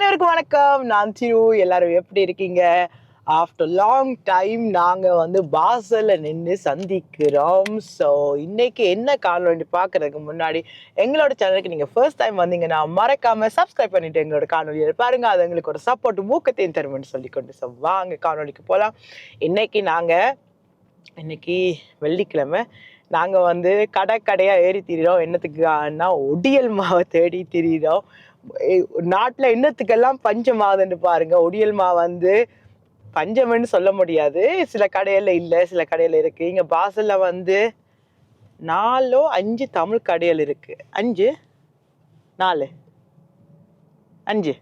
அனைவருக்கும் வணக்கம். நான் திரு எல்லாரும் எப்படி இருக்கீங்க? ஆஃப்டர் லாங் டைம் நாங்கள் வந்து பாசலில் நின்று சந்திக்கிறோம். ஸோ இன்றைக்கி என்ன காணொலி பார்க்குறதுக்கு முன்னாடி எங்களோட சேனலுக்கு நீங்கள் ஃபர்ஸ்ட் டைம் வந்தீங்கன்னா மறக்காமல் சப்ஸ்கிரைப் பண்ணிட்டு எங்களோட காணொலியை பாருங்கள் அது எங்களுக்கு ஒரு சப்போர்ட் ஊக்கத்தையும் தருமென்னு சொல்லிக்கொண்டு ஸோ வாங்க காணொலிக்கு போகலாம் இன்றைக்கி நாங்கள் இன்னைக்கு வெள்ளிக்கிழமை நாங்கள் வந்து கடை கடையாக ஏறி திரிகிறோம் என்னத்துக்கான்னா ஒடியல் மாவை தேடி திரிகிறோம் நாட்டில் என்னத்துக்கெல்லாம் பஞ்சம் ஆகுதுன்னு பாருங்க. ஒடியல் வந்து பஞ்சம்னு சொல்ல முடியாது. சில கடையில் இல்லை சில கடையில் இருக்குது இங்கே பாசலில் வந்து நாலோ அஞ்சு தமிழ் கடைகள் இருக்குது அஞ்சு? நாலு. அஞ்சு.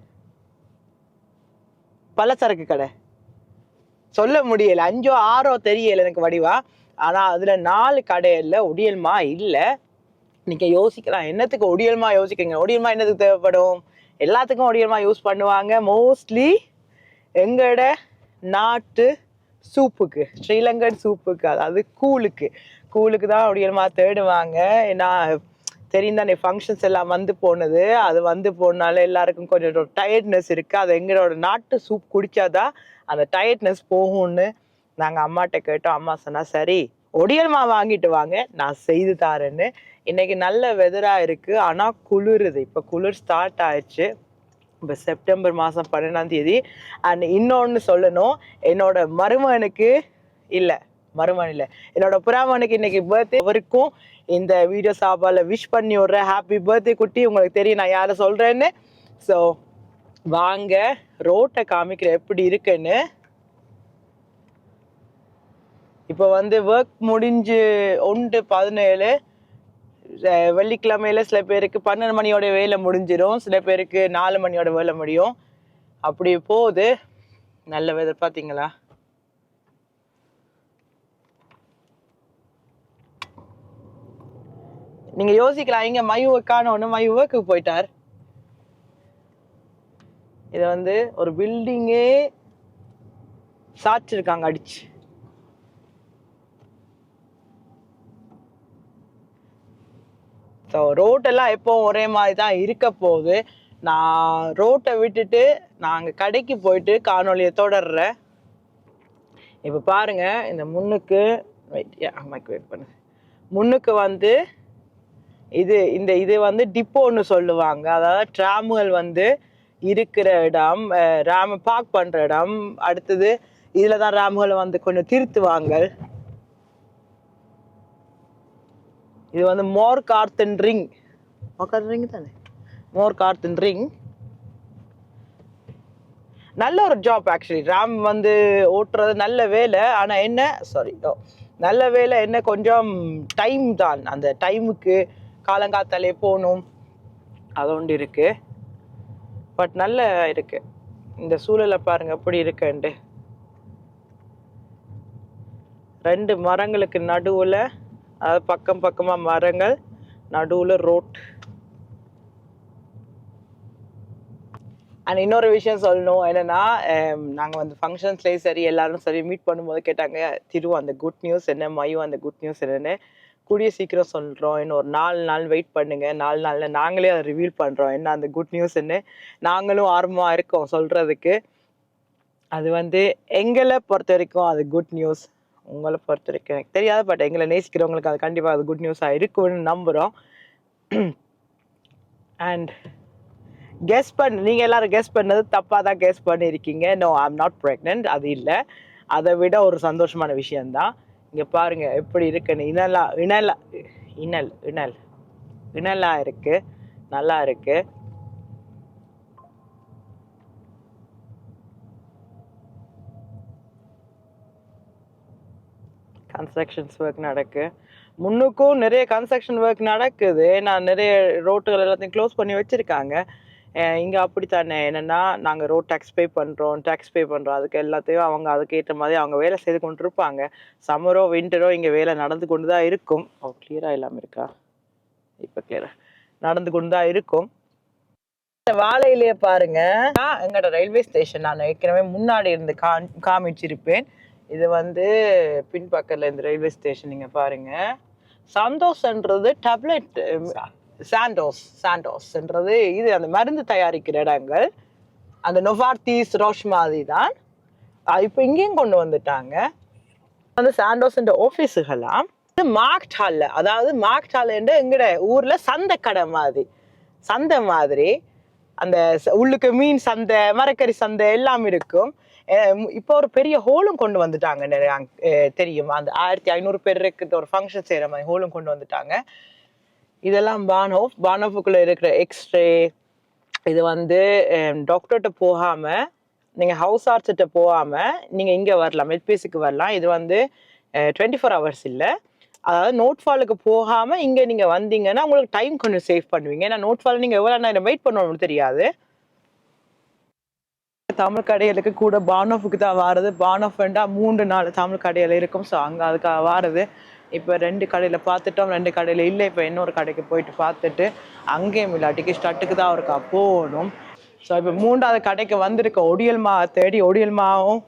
பலசரக்கு கடை. சொல்ல முடியலை. அஞ்சோ ஆறோ தெரியல எனக்கு வடிவா. ஆனால் அதில் நாலு கடையில் ஒடியல்மா இல்லை. நீங்கள் யோசிக்கலாம். என்னத்துக்கு ஒடியல்மா யோசிக்கிறீங்க? ஒடியல்மா என்னத்துக்கு தேவைப்படும்? எல்லாத்துக்கும் ஒடியல்மா யூஸ் பண்ணுவாங்க. மோஸ்ட்லி எங்களோட நாட்டு சூப்புக்கு ஸ்ரீலங்கன் சூப்புக்கு அதாவது கூழுக்கு. கூழுக்கு தான் ஒடியல்மா தேடுவாங்க. ஏன்னா தெரியும் தானே ஃபங்க்ஷன்ஸ் எல்லாம் வந்து போனது. அது வந்து போனால எல்லாருக்கும் கொஞ்சம் டயர்ட்னஸ் இருக்குது அது எங்களோட நாட்டு சூப் குடிச்சாதான் அந்த டயர்ட்னஸ் போகும்னு நாங்கள் அம்மாட்ட கேட்டோம். அம்மா சொன்னால் சரி ஒடியல்மா வாங்கிட்டு வாங்க. நான் செய்து தாரேன்னு. இன்னைக்கு நல்ல வெதராக இருக்குது ஆனால் குளிருது. இப்போ குளிர் ஸ்டார்ட் ஆயிடுச்சு. இப்போ செப்டம்பர் மாதம் பன்னெண்டாம் தேதி. அண்ட் இன்னொன்று சொல்லணும். என்னோட மருமகனுக்கு இல்லை. மருமகன் இல்லை. என்னோட புறாமனுக்கு இன்னைக்கு பர்த்டே அவருக்கும் இந்த வீடியோ சாப்பாடில் விஷ் பண்ணி விட்றேன். ஹாப்பி பர்த்டே குட்டி. உங்களுக்கு தெரியும் நான் யாரை சொல்கிறேன்னு ஸோ வாங்க. ரோட்டை காமிக்கிற எப்படி இருக்குன்னு. இப்போ வந்து ஒர்க் முடிஞ்சு ஒன்று பதினேழு. வெள்ளிக்கிழமையில சில பேருக்கு பன்னெண்டு மணியோட வேலை முடிஞ்சிடும் சில பேருக்கு நாலு மணியோட வேலை முடியும். அப்படி போகுது. நல்ல வெதர் பார்த்தீங்களா நீங்க யோசிக்கலாம். இங்க மயுவை காணோன்னு மயு ஒர்க்கு போயிட்டார். இதை வந்து ஒரு பில்டிங்கே சாச்சிருக்காங்க அடிச்சு. ஸோ ரோட்டெல்லாம் எப்போவும் ஒரே மாதிரி தான் இருக்க போகுது. நான் ரோட்டை விட்டுட்டு நாங்கள் கடைக்கு போயிட்டு காணொலியை தொடர்றேன். இப்போ பாருங்க இந்த முன்னுக்கு அம்மாக்கு வெயிட் பண்ணு. முன்னுக்கு வந்து இது இந்த இது வந்து டிப்போன்னு சொல்லுவாங்க. அதாவது ட்ராமுகள் வந்து இருக்கிற இடம் ரேம் பார்க் பண்ணுற இடம். அடுத்தது இதில் தான் ராமுகளை வந்து கொஞ்சம் திருத்துவாங்க. இது வந்து மோர் கார்த்தன் ரிங். மோர் ரிங் தானே? மோர் கார்த்தன் ரிங். நல்ல ஒரு ஜாப் ஆக்சுவலி ராம் வந்து ஓட்டுறது நல்ல வேலை ஆனால் என்ன சாரி நல்ல வேலை என்ன கொஞ்சம் டைம் தான். அந்த டைமுக்கு காலங்காத்தாலே போகணும். அது ஒன்று இருக்கு. பட் நல்ல இருக்கு. இந்த சூழலை பாருங்க எப்படி இருக்குன்ட்டு. ரெண்டு மரங்களுக்கு நடுவில் அதாவது பக்கம் பக்கமாக மரங்கள் நடுவில் ரோட் அண்ட் இன்னொரு விஷயம் சொல்லணும் என்னென்னா நாங்கள் வந்து ஃபங்க்ஷன்ஸ்லேயும் சரி எல்லாரும் சரி மீட் பண்ணும்போது கேட்டாங்க திரு அந்த குட் நியூஸ் என்ன? மயு அந்த குட் நியூஸ் என்னென்னு? கூடிய சீக்கிரம் சொல்கிறோம் இன்னும் ஒரு நாலு நாள் வெயிட் பண்ணுங்கள் நாலு நாளில் நாங்களே அதை ரிவீல் பண்ணுறோம் என்ன அந்த குட் நியூஸ்ன்னு நாங்களும் ஆர்வமாக இருக்கோம் சொல்கிறதுக்கு அது வந்து எங்களை பொறுத்த வரைக்கும் அது குட் நியூஸ் உங்களை பொறுத்த வரைக்கும் எனக்கு தெரியாது பட் எங்களை நேசிக்கிறவங்களுக்கு அது கண்டிப்பாக அது குட் நியூஸாக இருக்கும்னு நம்புகிறோம் அண்ட் கெஸ் பண்ண நீங்கள் எல்லோரும் கெஸ் பண்ணது தப்பாக தான் கெஸ் பண்ணியிருக்கீங்க. நோ ஐம் நாட் ப்ரெக்னென்ட் அது இல்லை. அதை விட ஒரு சந்தோஷமான விஷயந்தான் இங்கே பாருங்கள் எப்படி இருக்குன்னு. இனலா இனலா இனல் இனல். இனலாக இருக்குது நல்லா இருக்குது கன்ஸ்ட்ரக்ஷன்ஸ் ஒர்க் நடக்கு. முன்னுக்கும் நிறைய கன்ஸ்ட்ரக்ஷன் ஒர்க் நடக்குது. நான் நிறைய ரோட்டுகள் எல்லாத்தையும் க்ளோஸ் பண்ணி வச்சுருக்காங்க. இங்கே அப்படித்தானே? என்னென்னா நாங்கள் ரோட் டேக்ஸ் பே பண்ணுறோம் டேக்ஸ் பே பண்ணுறோம் அதுக்கு எல்லாத்தையும் அவங்க அதுக்கேற்ற மாதிரி அவங்க வேலை செய்து கொண்டு இருப்பாங்க சம்மரோ வின்டரோ இங்கே வேலை நடந்து கொண்டு தான் இருக்கும் oh, ஓ கிளியராக இல்லாமல் இருக்கா? இப்போ கிளியராக நடந்து கொண்டு தான் இருக்கும் வாழையிலேயே பாருங்க. நான் எங்களோட ரயில்வே ஸ்டேஷன் நான் ஏற்கனவே முன்னாடி இருந்து கா காமிச்சிருப்பேன். இது வந்து பின்பக்கத்தில் இந்த ரயில்வே ஸ்டேஷன் நீங்கள் பாருங்கள் சந்தோஷன்றது டேப்லெட் சாண்டோஸ் சாண்டோஸ்ன்றது இது அந்த மருந்து தயாரிக்கிற இடங்கள். அந்த நொவார்டிஸ் ரோஷ் மாதிரி தான் இப்போ இங்கேயும் கொண்டு வந்துட்டாங்க. அந்த சாண்டோஸ்ன்ற ஆஃபீஸுகளாம் இது மார்க்ட் ஹாலில் அதாவது மார்க்ட் ஹால் எங்கட ஊரில் சந்தை கடை மாதிரி. சந்தை மாதிரி. அந்த ச- உள்ளுக்கு மீன் சந்தை மரக்கறி சந்தை எல்லாம் இருக்கும். இப்போ ஒரு பெரிய ஹோலும் கொண்டு வந்துட்டாங்க. தெரியும். அந்த ஆயிரத்தி ஐநூறு பேர் இருக்கிற ஒரு ஃபங்க்ஷன் செய்கிற மாதிரி ஹோலும் கொண்டு வந்துட்டாங்க. இதெல்லாம் பானோஃப் பானோஃபுக்குள்ள இருக்கிற எக்ஸ்ரே இது வந்து டாக்டர்கிட்ட போகாம நீங்க ஹவுஸ் ஆர்ட்ஸ்கிட்ட போகாம நீங்க இங்க வரலாம் மெட்பேஸுக்கு வரலாம். இது வந்து டுவெண்ட்டி ஃபோர் ஹவர்ஸ் இல்லை. அதாவது நோட் ஃபாலுக்கு போகாம இங்க நீங்க வந்தீங்கன்னா உங்களுக்கு டைம் கொஞ்சம் சேவ் பண்ணுவீங்க. ஏன்னா நோட் ஃபால் நீங்க எவ்வளோ நேரம் வெயிட் பண்ணணும்னு தெரியாது. தமிழ் கடைகளுக்கு கூட பானோஃபுக்கு தான் வாரது. பானோஃப்ண்டா மூன்று நாள் தமிழ் கடையில் இருக்கும். ஸோ அங்கே அதுக்காக வாரது. இப்போ ரெண்டு கடையில் பார்த்துட்டோம். ரெண்டு கடையில் இல்லை. இப்போ இன்னொரு கடைக்கு போயிட்டு பார்த்துட்டு அங்கேயும் இல்லாட்டிக்கு ஸ்டட்டுக்கு தான் இருக்கா போகணும் ஸோ இப்போ மூன்றாவது கடைக்கு வந்திருக்க ஒடியல் மா தேடி ஒடியல் மாவும்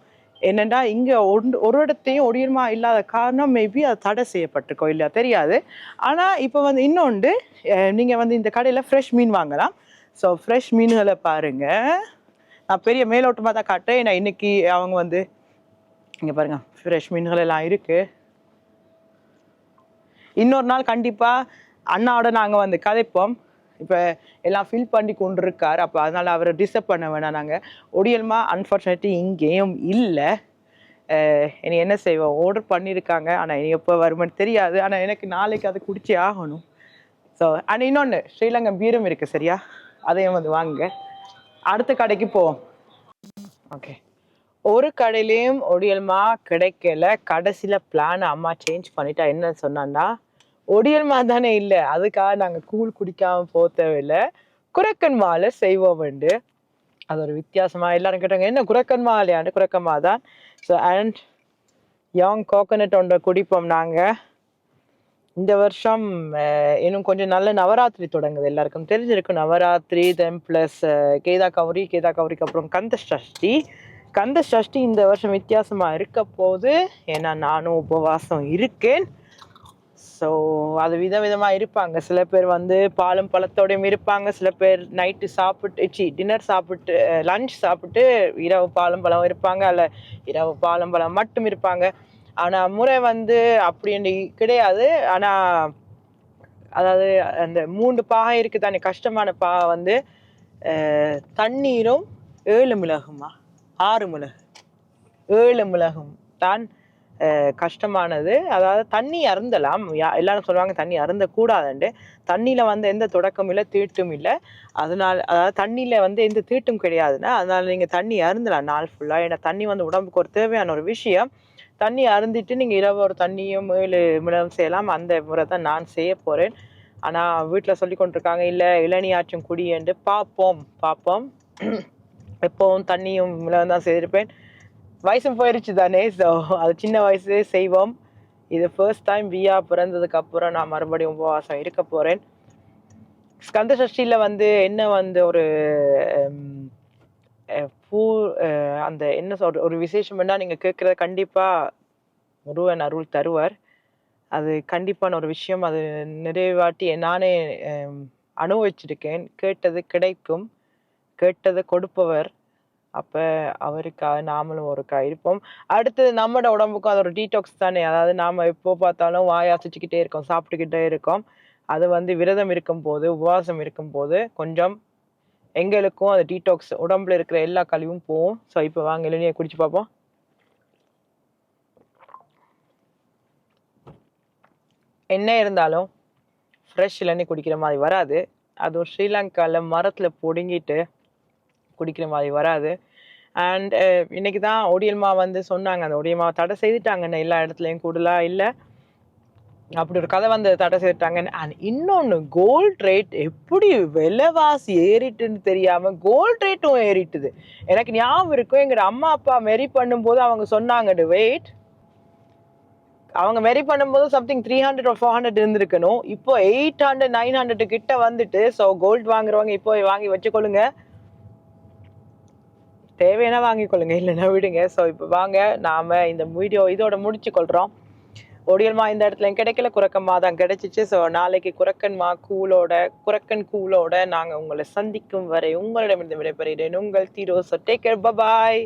என்னென்னா இங்கே ஒரு இடத்தையும் ஒடியல் மா இல்லாத காரணம் மேபி அது தடை செய்யப்பட்டிருக்கோம் இல்லையா? தெரியாது. ஆனால் இப்போ வந்து இன்னொன்று நீங்கள் வந்து இந்த கடையில் ஃப்ரெஷ் மீன் வாங்கலாம். ஸோ ஃப்ரெஷ் மீன்களை பாருங்கள் நான் பெரிய மேலோட்டமாக தான் காட்டுறேன் நான் இன்னைக்கு அவங்க வந்து இங்கே பாருங்க ஃப்ரெஷ் மீன்கள் எல்லாம் இருக்குது இன்னொரு நாள் கண்டிப்பாக அண்ணாவோட நாங்கள் வந்து கதைப்போம். இப்போ எல்லாம் ஃபில் பண்ணி கொண்டு இருக்கார் அப்போ அதனால் அவரை டிஸ்டர்ப் பண்ண வேணாம் நாங்கள் ஒடியல்மா அன்ஃபார்ச்சுனேட்லி இங்கேயும் இல்லை. இனி என்ன செய்வோம்? ஆர்டர் பண்ணியிருக்காங்க ஆனால் இனி எப்போ வருமானு தெரியாது. ஆனால் எனக்கு நாளைக்கு அதை குடிச்சே ஆகணும். ஸோ அண்ட் இன்னொன்று ஸ்ரீலங்கன் பீரும் இருக்குது சரியா? அதையும் வந்து வாங்குங்க அடுத்த கடைக்கு போவோம் ஓகே ஒரு கடையிலையும் ஒடியல்மா கிடைக்கல. கடைசியில் பிளான் அம்மா சேஞ்ச் பண்ணிட்டா என்ன சொன்னான்னா ஒடியல்மா தானே இல்லை. அதுக்காக நாங்கள் கூழ் குடிக்காமல் போக தேவையில்லை. குரக்கன் மாலை செய்வோம் உண்டு அது ஒரு வித்தியாசமாக எல்லாரும் கேட்டாங்க என்ன குரக்கன் மாலையாண்டு? குரக்கன் தான் ஸோ அண்ட் யங் கோகோனட் ஒன்றை குடிப்போம் நாங்கள் இந்த வருஷம் இன்னும் கொஞ்சம் நல்ல நவராத்திரி தொடங்குது எல்லாருக்கும் தெரிஞ்சிருக்கும். நவராத்திரி தென் ப்ளஸ் கேதா கௌரி கேதா கௌரிக்கு அப்புறம் கந்த சஷ்டி. கந்த சஷ்டி இந்த வருஷம் வித்தியாசமாக இருக்க போகுது. ஏன்னா நானும் உபவாசம் இருக்கேன். ஸோ அது விதவிதமாக இருப்பாங்க. சில பேர் வந்து பாலும் பழத்தோடையும் இருப்பாங்க. சில பேர் நைட்டு சாப்பிட்டு சி டின்னர் சாப்பிட்டு லஞ்ச் சாப்பிட்டு இரவு பாலும் பழம் இருப்பாங்க. அல்ல இரவு பாலும் பழம் மட்டும் இருப்பாங்க. ஆனால் முறை வந்து அப்படின்னு கிடையாது. ஆனால் அதாவது அந்த மூன்று பாகை இருக்குது தானே கஷ்டமான பாகை வந்து தண்ணீரும் ஏழு மிளகுமா? ஆறு மிளகு. ஏழு மிளகும் தான் கஷ்டமானது. அதாவது தண்ணி அருந்தலாம். யா- எல்லாரும் சொல்லுவாங்க தண்ணி அருந்தக்கூடாதுண்டு. தண்ணியில் வந்து எந்த தொடக்கமும் இல்லை தீட்டும் இல்லை. அதனால் அதாவது தண்ணியில் வந்து எந்த தீட்டும் கிடையாதுன்னா அதனால் நீங்கள் தண்ணி அருந்தலாம் நாள் ஃபுல்லாக ஏன்னா தண்ணி வந்து உடம்புக்கு ஒரு தேவையான ஒரு விஷயம். தண்ணி அருந்திட்டு நீங்கள் இரவு ஒரு தண்ணியும் ஏழு செய்யலாம். அந்த முறை தான் நான் செய்ய போகிறேன் ஆனால் வீட்டில் சொல்லி கொண்டிருக்காங்க இல்லை இளநீயாச்சும் குடி என்று. பார்ப்போம் பார்ப்போம் எப்போவும் தண்ணியும் மிளகம் தான் செய்திருப்பேன். வயசும் போயிருச்சு தானே ஸோ அது சின்ன வயசு செய்வோம். இது ஃபர்ஸ்ட் டைம் வியா பிறந்ததுக்கப்புறம் நான் மறுபடியும் உபவாசம் இருக்க போகிறேன் ஸ்கந்த சஷ்டியில் வந்து என்ன வந்து ஒரு ஃபோர் பூ அந்த என்ன சொல்ற ஒரு விசேஷம்னா நீங்கள் கேட்குறத கண்டிப்பாக முருகன் அருள் தருவார். அது கண்டிப்பான ஒரு விஷயம். அது நிறைவாட்டி நானே அனுபவிச்சிருக்கேன். கேட்டது கிடைக்கும். கேட்டதை கொடுப்பவர். அப்போ அவருக்காக நாமளும் ஒருக்கா இருப்போம். அடுத்தது நம்மளோட உடம்புக்கும் அது ஒரு டீடாக்ஸ் தானே. அதாவது நாம் எப்போ பார்த்தாலும் வாய் அசைச்சிக்கிட்டே இருக்கோம் சாப்பிட்டுக்கிட்டே இருக்கோம். அது வந்து விரதம் இருக்கும் போது உபவாசம் இருக்கும் போது கொஞ்சம் எங்களுக்கும் அது டீடாக்ஸ் உடம்புல இருக்கிற எல்லா கழிவும் போகும். ஸோ இப்போ வாங்க இளநியை குடிச்சு பார்ப்போம். என்ன இருந்தாலும் ஃப்ரெஷ் இளநீ குடிக்கிற மாதிரி வராது. அதுவும் ஸ்ரீலங்காவில் மரத்தில் பிடுங்கிட்டு குடிக்கிற மாதிரி வராது. அண்ட் இன்றைக்கி தான் ஒடியல்மா வந்து சொன்னாங்க. அந்த ஒடியல்மாவை தடை செய்துட்டாங்கன்னு எல்லா இடத்துலையும் கூடுதலாக இல்லை. அப்படி ஒரு கதை வந்து தடை செய்துட்டாங்க அண்ட் இன்னொன்று கோல்ட் ரேட் எப்படி விலைவாசி ஏறிட்டுன்னு தெரியாமல் கோல்ட் ரேட்டும் ஏறிட்டுது. எனக்கு ஞாபகம் இருக்கும் எங்கள் அம்மா அப்பா மெரி பண்ணும்போது அவங்க சொன்னாங்க வெயிட் அவங்க மெரி பண்ணும்போது something three hundred four hundred இருந்திருக்கணும். இப்போ எயிட் ஹண்ட்ரட் நைன் ஹண்ட்ரட் கிட்ட வந்துட்டு ஸோ கோல்ட் வாங்குறவங்க இப்போ வாங்கி வச்சுக்கொள்ளுங்க. தேவையான வாங்கிக்கொள்ளுங்க இல்லைன்னா விடுங்க. ஸோ இப்போ வாங்க நாம் இந்த வீடியோ இதோட முடிச்சு கொள்கிறோம் ஒடியல்மா இந்த இடத்துல கிடைக்கல குரக்கம்மா தான் கிடைச்சிச்சு. ஸோ நாளைக்கு குரக்கன்மா கூலோட குரக்கன் கூலோட நாங்கள் உங்களை சந்திக்கும் வரை உங்களிடமிருந்து விடைபெறுகிறேன். உங்கள் தீரோ so take care bye bye